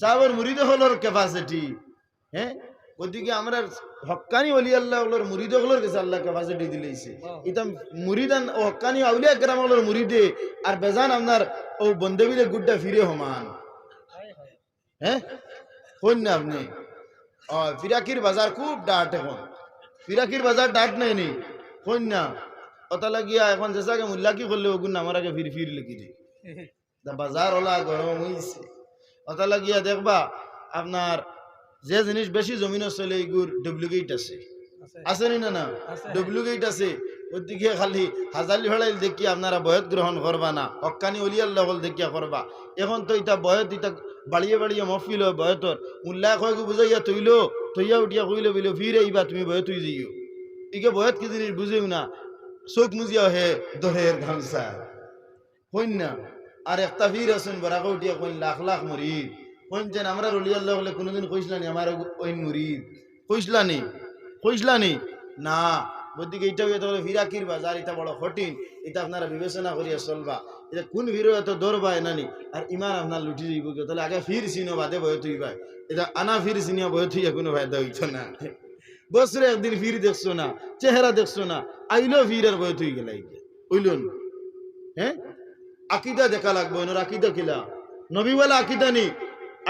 সাহাবর মুরিদ হলোর ক্যাপাসিটি হ্যাঁ? ওদিকে আমরা হক্কানি অলি আল্লাহ মুরিদ হলোর কাছে আল্লাহ ক্যাপাসিটি দিলেইছে। এটা মুরিদান ও হক্কানি আউলিয়া কেরাম হলোর মুরিদে আর বেজান আপনার ও বন্দেবিলে গুড্ডা ফিরে সমান হ্যাঁ কোন না আপনি। ও ফিরাকির বাজার খুব ডাট এখন। ফিরাকির বাজার ডাট নাই নি। কোন না। অত লাগিয়া এখন যেসাকে মূল্যা কি করলে ওগুন আমার আগে ফির ফির লিখি দি। বাজার ওলা গরম হইছে। অত লাগিয়া দেখবা আপনার যে জিনিস বেশি জমিন চলে এইগুর ডুপ্লিকেট আছে। আছে। নি না? না ডুপ্লিকেট আছে। ওদিকে খালি হাজালি হড়াইল দেখি আপনারা বয়ত গ্রহণ করবা না। হক্কানি অলিয়াল্লাহ হল দেখিয়া করবা। এখন তো এটা বয়ত এটা বাড়িয়ে বাড়িয়ে মফিল হয় বয়তর। উল্লাহ কয়েক বুঝাইয়া তৈল তৈয়া উঠিয়া কইলে বইল ফিরে আইবা তুমি বয়ত হই যাইও। ইকে বয়ত কি জিনিস বুঝেও না। চোখ মুজিয়া হে দহের গামছা। কইন না? আর একটা ফির আছেন, বরাকে উঠিয়া কইন লাখ লাখ মরিদ। কইন যেন আমরা রলিয়াল্লাহ বলে কোনোদিন কইসলানি, আমার ওইন মুরিদ। কইসলানি? কইসলানি? না, বদিকে এইটা এটা বলে ফিরাকির বাজার, এটা বড় কঠিন, এটা আপনারা বিবেচনা করিয়া চলবা। এটা কোন ভিড় এত দৌড়বা এনানি আর ইমান আপনার লুটি যাইব তাহলে আগে ফির চিনো বাদে বয়ে তুই ভাই। এটা আনা ফির চিনিয়া বয়ে তুই কোনো ফায়দা হইত না। বছরে একদিন ফির দেখছ না, চেহারা দেখছ না, আইলো ফির আর বয়ে তুই গেলাই ওইলুন হ্যাঁ? আকিদা দেখা লাগবো এনার আকিদা কিলা? নবীওয়ালা আকিদা নি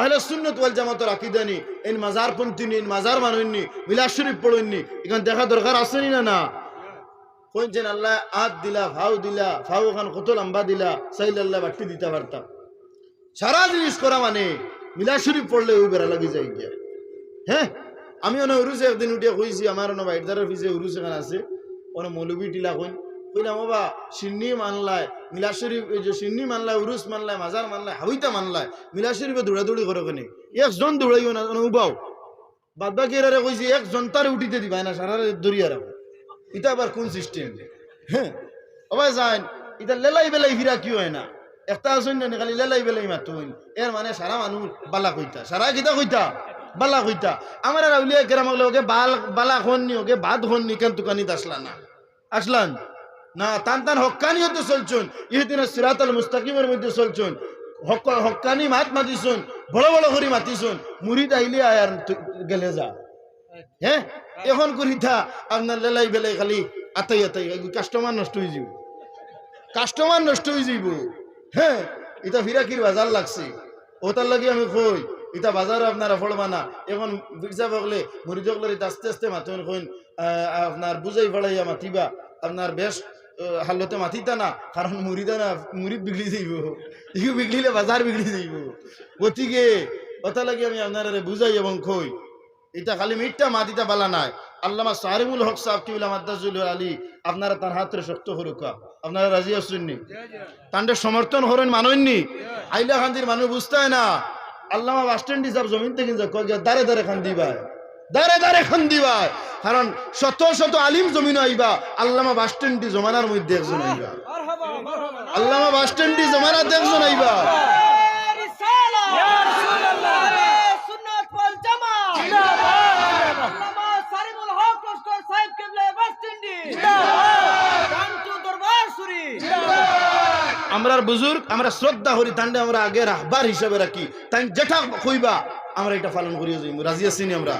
আহলে সুন্নত ওয়াল জামাতের আকিদা নি এন মাজার পন্থী নি মাজার মানুষনি বিলাস শরীফ পড়ুননি এখান দেখা দরকার আছে নি না না? কইছেন আল্লাহ আত দিলা ফাউ দিলা ফাউ খান কত লম্বা দিলা, সাইল আল্লাহ বাটি দিতে পারতাম। সারা জিনিস করা মানে মিলা শরীফ পড়লে ওই বেড়া লাগি যাই গিয়া। হ্যাঁ? আমি অনেক উরুসে একদিন উঠে কইছি, আমার অনেক বাইরদারের পিছিয়ে উরুস এখানে আছে অনেক মৌলবী টিলা কইন কইলাম বাবা সিন্নি মানলায় মিলা শরীফ যে সিন্নি মানলায়, উরুস মানলায়, মাজার মানলায় হাউইতা মানলায় মিলা শরীফে দৌড়াদৌড়ি করে কেনে? একজন দৌড়াইও না উবাও বাদ বাকি এরারে কইছি, একজন তারে উঠিতে দিবা না সারা দরিয়া রাখো এটা আবার কোন সিস্টেম হ্যাঁ? অবাই যাইন এটা লেলাই বেলাই ফিরা কি হয় না? একটা আসুন না, খালি লেলাই বেলাই মাতো এর মানে সারা মানুষ বালা কইতা, সারা কিতা কইতা? বালা কইতা। আমার আর আউলিয়া কেরাম ওকে বাল, বালা খননি, ওকে বাদ খননি কেন তুকানিত আসলা না। আসলান? না, তান তান হক্কানি হতে চলছুন। ইহদিন সিরাতাল মুস্তাকিমের মধ্যে চলছুন। হক, হক্কানি মাত মাতিছুন, বড় বড় করে মাতিছুন। মুড়িদ আইলে আয়ার গেলে যা। হ্যাঁ? এখন করিতা আপনার লেলাই বেলাই খালি আতাই আতাই কাস্টমার নষ্ট হয়ে যাব কাস্টমার নষ্ট হয়ে যাব হ্যাঁ? এটা ফিরাকির বাজার লাগছে। ওটার লাগে আমি কই এটা বাজার আপনারা ফলবা না এখন বিরসা বগলে মুড়িদ এটা আস্তে আস্তে মাথুন কইন আপনার বুঝাই ফেলাইয়া মাতিবা। আপনার বেশ আহ, হালতে মাতিতা না কারণ মুড়িদা না মুড়ি বিগড়ি যাইব ইউ বিগড়িলে বাজার বিগড়ি যাইব গতিকে ওটা লাগে আমি আপনারা বুঝাই এবং কই এটা খালি মিটটা মাটিটা বালা নাই। আল্লামা সারিমুল হক সাহেব কিবুল মাদ্দাজুল আলী আপনারা তার হাতের শক্ত হরুকা আপনারা রাজি আসুননি তান্ডে সমর্থন হরেন মানননি আইলা খান্দির মানুষ বুঝতে না। আল্লামা বাস স্ট্যান্ড হিসাব জমিন থেকে দাঁড়ে দাঁড়ে খান দিবাই দাঁড়ে দাঁড়ে খান দিবাই কারণ শত শত আলিম জমিন আইবা আল্লামা বাস বাসস্ট্যান্ডি জমানার মধ্যে একজন আইবা। আল্লামা বাস বাসস্ট্যান্ডি জমানার একজন আইবা। আমরা বুজুর্গ আমরা শ্রদ্ধা করি তান্ডে আমরা আগে রাহবার হিসাবে রাখি। তাই যেটা কইবা আমরা এটা পালন করিয়া যাইব রাজি আছি আমরা?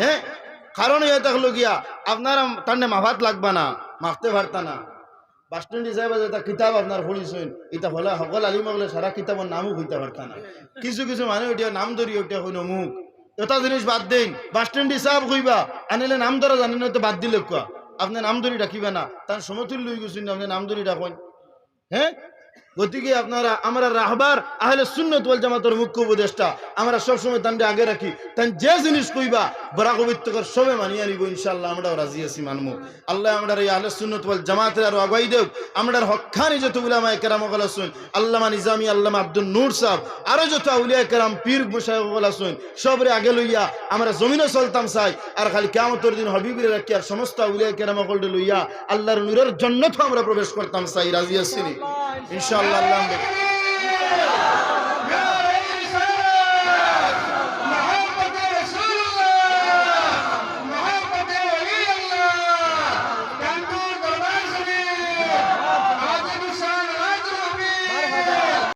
হ্যাঁ? কারণ ইয়ে থাকল গিয়া, আপনারা তান্ডে মাভাত লাগবা না, মাখতে পারতা না। বাস স্ট্যান্ড হিসাবে যেটা কিতাব আপনার পড়িছেন এটা হলে সকল আলিম বলে সারা কিতাবের নামও হইতে পারতা না। কিছু কিছু মানুষ ওটিয়া নাম ধরি ওটিয়া হইন অমুক। এটা জিনিস বাদ দিন, বাস স্ট্যান্ড হিসাব কইবা আনিলে নাম ধরা জানি না তো বাদ দিলে কোয়া আপনি নাম ধরি ডাকিবা না তার সমতুল্য হয়ে গেছেন আপনি নাম ধরি ডাকেন। হ্যাঁ গতিকে আপনারা, আমরা রাহবার আহলে সুন্নত জামাতের মুখ্য উপদেষ্টা। আমরা সবসময় আগে রাখি। তাই যে জিনিস কইবা বড়া কবিত্রকর সবে মানিয়ে নিব ইনশাল্লাহ আমরা রাজি আছি আল্লাহ আমরা এই আহলে সুন্নত জামাতের আগাই দেব হক্কানি যত উলামায়ে কেরাম গলা শুন আল্লামা নিজামি আল্লামা আব্দুল নূর যত আউলিয়া কেরাম, পীর সবরে আগে লইয়া আমরা জমিনে চলতাম চাই, আর খালি কেমতর দিন হবিবিরে রাখি আর সমস্ত আউলিয়া কেরাম গলডে লইয়া আল্লাহর নূরের জন্য তো আমরা প্রবেশ করতাম চাই, রাজি আছি নি? sallallahu